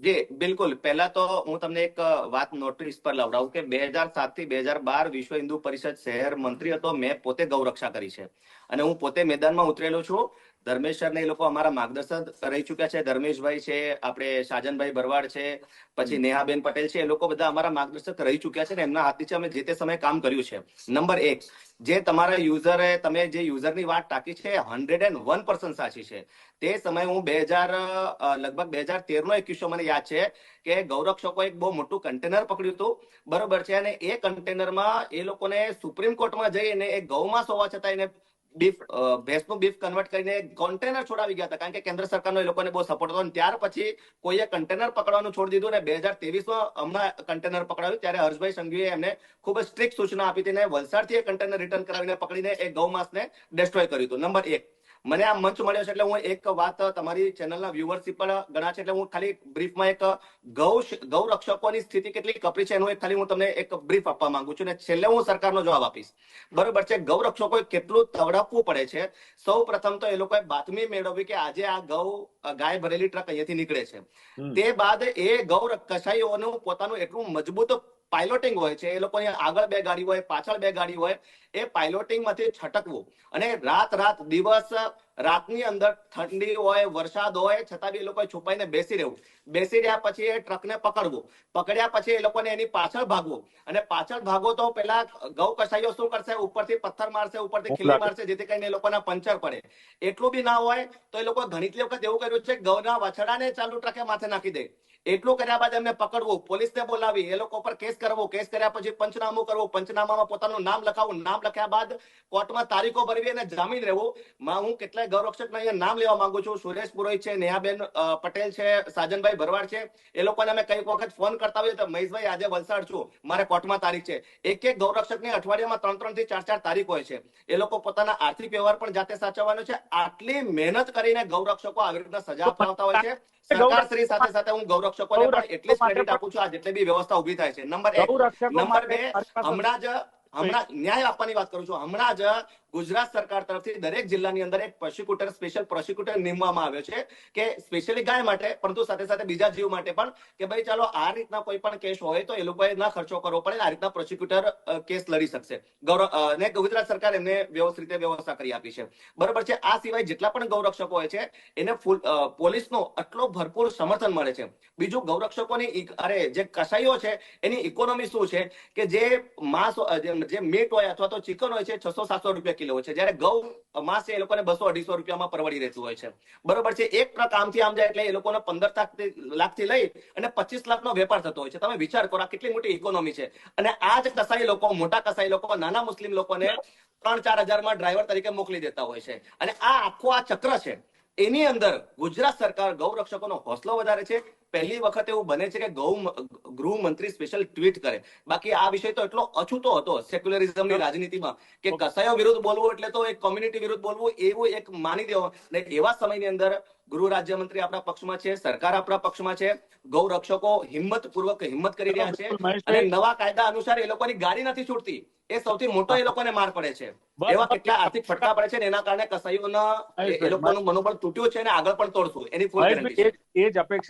જી, બિલકુલ. પહેલા તો હું તમને એક વાત નોટિસ પર લવડાવું કે બે હજાર સાતથી બે હજાર બાર વિશ્વ હિન્દુ પરિષદ શહેર મંત્રી હતો. મેં પોતે ગૌરક્ષા કરી છે. અને હું પોતે મેદાનમાં ઉતરેલો છું. ધર્મેશ સર ને એ લોકો અમારા માર્ગદર્શક રહી ચુક્યા છે. ધર્મેશભાઈ છે આપણે સાજનભાઈ ભરવાડ છે પછી નેહાબેન પટેલ છે એ લોકો બધા અમારા માર્ગદર્શક રહી ચુક્યા છે ને એમના હાથથી અમે જે તે સમયે કામ કર્યું છે. નંબર એક જે તમારા યુઝરે તમે જે યુઝરની વાત ટાંકી છે હંડ્રેડ એન્ડ વન પર્સન્ટ સાચી છે. તે સમયે હું બે હજાર લગભગ બે હજાર તેર નો એક કિસ્સો મને યાદ છે કે ગૌરક્ષકો એક બહુ મોટું કન્ટેનર પકડ્યું હતું. બરોબર છે અને એ કન્ટેનરમાં એ લોકોને સુપ્રીમ કોર્ટમાં જઈને એ ગૌમાં હોવા છતાં એને બીફ ભેંસનું બીફ કન્વર્ટ કરીને કન્ટેનર છોડાવી ગયા હતા. કારણ કે કેન્દ્ર સરકારનો એ લોકોને બહુ સપોર્ટ હતો. અને ત્યાર પછી કોઈએ કન્ટેનર પકડવાનું છોડી દીધું અને બે હજાર ત્રેવીસમાં હમણાં કન્ટેનર પકડાયું. ત્યારે હર્ષભાઈ સંઘવીએ એમને ખૂબ જ સ્ટ્રિક્ટ સૂચના આપી હતી ને વલસાડથી એ કન્ટેનર રિટર્ન કરાવીને પકડીને એ ગૌ માસને ડેસ્ટ્રોય કર્યું હતું. નંબર એક. મને આ મંચ મળ્યો છે એટલે હું એક વાત તમારી ચેનલના વ્યુઅરશિપ પર ગણા છે એટલે હું ખાલી બ્રીફમાં એક ગૌ ગૌ રક્ષકોની સ્થિતિ કેટલી કપરી છે એનું એક ખાલી હું તમને એક બ્રીફ આપવા માંગુ છું અને છેલ્લે હું સરકારનો જવાબ આપીશ. બરોબર છે ગૌ રક્ષકોએ કેટલું તવડપવું પડે છે? સૌ પ્રથમ તો એ લોકોએ બાતમી મેળવવી કે આજે આ ગૌ ગાય ભરેલી ટ્રક અહીંયાથી નીકળે છે. તે બાદ એ ગૌ કસાઈઓનું પોતાનું એટલું મજબૂત પાયલોટિંગ હોય છે એ લોકોની આગળ બે ગાડી હોય પાછળ બે ગાડી હોય એ પાયલોટિંગમાંથી છટકવું. અને રાત રાત દિવસ રાતની અંદર ઠંડી હોય વરસાદ હોય છતાં બી એ લોકોએ છુપાઈને બેસી રહેવું. બેસી રહ્યા પછી એ ટ્રકને પકડવું. પકડ્યા પછી એ લોકોને એની પાછળ ભાગવું. અને પાછળ ભાગો તો પેલા ગૌ કસાઈઓ શું કરશે? ઉપરથી પથ્થર મારશે ઉપરથી ખીલી મારશે જેથી કરીને એ લોકોના પંચર પડે. એટલું બી ના હોય તો એ લોકો ઘણી વખત એવું કર્યું છે ગૌના વાછડાને ચાલુ ટ્રકે માથે નાખી દે. એટલું કર્યા બાદ એમને પકડવું. પોલીસને બોલાવી. એ લોકો પર કેસ કરવો. કેસ કર્યા પછી પંચનામું કરવું. પંચનામામાં પોતાનું નામ લખાવું. નામ લખ્યા બાદ કોર્ટમાં તારીખો ભરવી અને જામીન રહેવું. હું કેટલાય ગૌરક્ષકના નામ લેવા માંગુ છું. સુરેશ પુરોહિત છે, નેહાબેન પટેલ છે, સાજનભાઈ ભરવાડ છે. એ લોકોને અમે કંઈક વખત ફોન કરતા હોઈએ તો મહેશભાઈ આજે વલસાડ છું. મારે કોર્ટમાં તારીખ છે. એક એક ગૌરક્ષકની અઠવાડિયામાં ત્રણ ત્રણથી ચાર ચાર તારીખ હોય છે. એ લોકો પોતાના આર્થિક વ્યવહાર પણ જાતે સાચવવાનો છે. આટલી મહેનત કરીને ગૌરક્ષકો આવી રીતના સજા અપાવતા હોય છે. સાથે સાથે હું ગૌરક્ષકોને પણ એટલી જ ક્રેડિટ આપું છું આ જેટલી બી વ્યવસ્થા ઊભી થાય છે. નંબર એક નંબર બે હમણાં જ હમણાં ન્યાય આપવાની વાત કરું છું. હમણાં જ ગુજરાત સરકાર તરફથી દરેક જિલ્લાની અંદર એક પ્રોસિક્યુટર સ્પેશિયલ પ્રોસિક્યુટર નિમવામાં આવ્યો છે કે સ્પેશિયલી ગાય માટે, પરંતુ સાથે સાથે બીજા જીવ માટે પણ કે ભાઈ ચાલો આ રીતના કોઈ પણ કેસ હોય તો એ લોકોએ ના ખર્ચો કરવો પડે આ રીતના પ્રોસિક્યુટર કેસ લડી શકશે. ગૌરવ અને ગુજરાત સરકાર એમને વ્યવસ્થિત રીતે વ્યવસ્થા કરી આપી છે. બરોબર છે, આ સિવાય જેટલા પણ ગૌરક્ષકો હોય છે, એને ફૂલ પોલીસનો આટલો ભરપૂર સમર્થન મળે છે. બીજું ગૌરક્ષકોની અરે, જે કસાઈઓ છે, એની ઇકોનોમી શું છે કે જે માંસ જે મીટ હોય અથવા તો ચિકન હોય છે, છસો સાતસો રૂપિયા કિલો છે. જયારે ઘઉં માંસ એ લોકોને બસો અઢીસો રૂપિયામાં પરવડી રહેતું હોય છે. બરોબર છે. એક ટ્રક આમથી આમ જાય એટલે એ લોકોને પંદર લાખથી લઈ અને પચીસ લાખનો વેપાર થતો હોય છે. તમે વિચાર કરો, આ કેટલી મોટી ઇકોનોમી છે. અને આ જ કસાઈ લોકો, મોટા કસાઈ લોકો, નાના મુસ્લિમ લોકોને ત્રણ ચાર હજારમાં ડ્રાઈવર તરીકે મોકલી દેતા હોય છે. અને આ આખો આ ચક્ર છે. એની અંદર ગુજરાત સરકાર ગૌ રક્ષકોનો હોસલો વધારે છે. પહેલી વખત એવું બને છે કે ગૌ ગૃહ મંત્રી સ્પેશિયલ ટ્વીટ કરે. બાકી આ વિષય તો એટલો અછૂતો હતો સેક્યુલરિઝમની રાજનીતિમાં કે કસાયો વિરુદ્ધ બોલવું એટલે તો એક કોમ્યુનિટી વિરુદ્ધ બોલવું એવું એક માની દેવો. ને એવા સમયની અંદર ગૃહ રાજ્યમંત્રી આપણા પક્ષમાં છે સરકાર આપણા પક્ષમાં છે ગૌ રક્ષકો હિંમત પૂર્વક હિંમત કરી રહ્યા છે અને નવા કાયદા અનુસાર એ લોકોની ગાડી નથી છૂટતી. એ સૌથી મોટો એ લોકોને માર પડે છે. એવા કેટલા આર્થિક ફટકા પડે છે ને એના કારણે કસાઈઓના એ લોકોનું મનોબળ તૂટ્યું છે અને આગળ પણ તોડશું. એની એ જ અપેક્ષા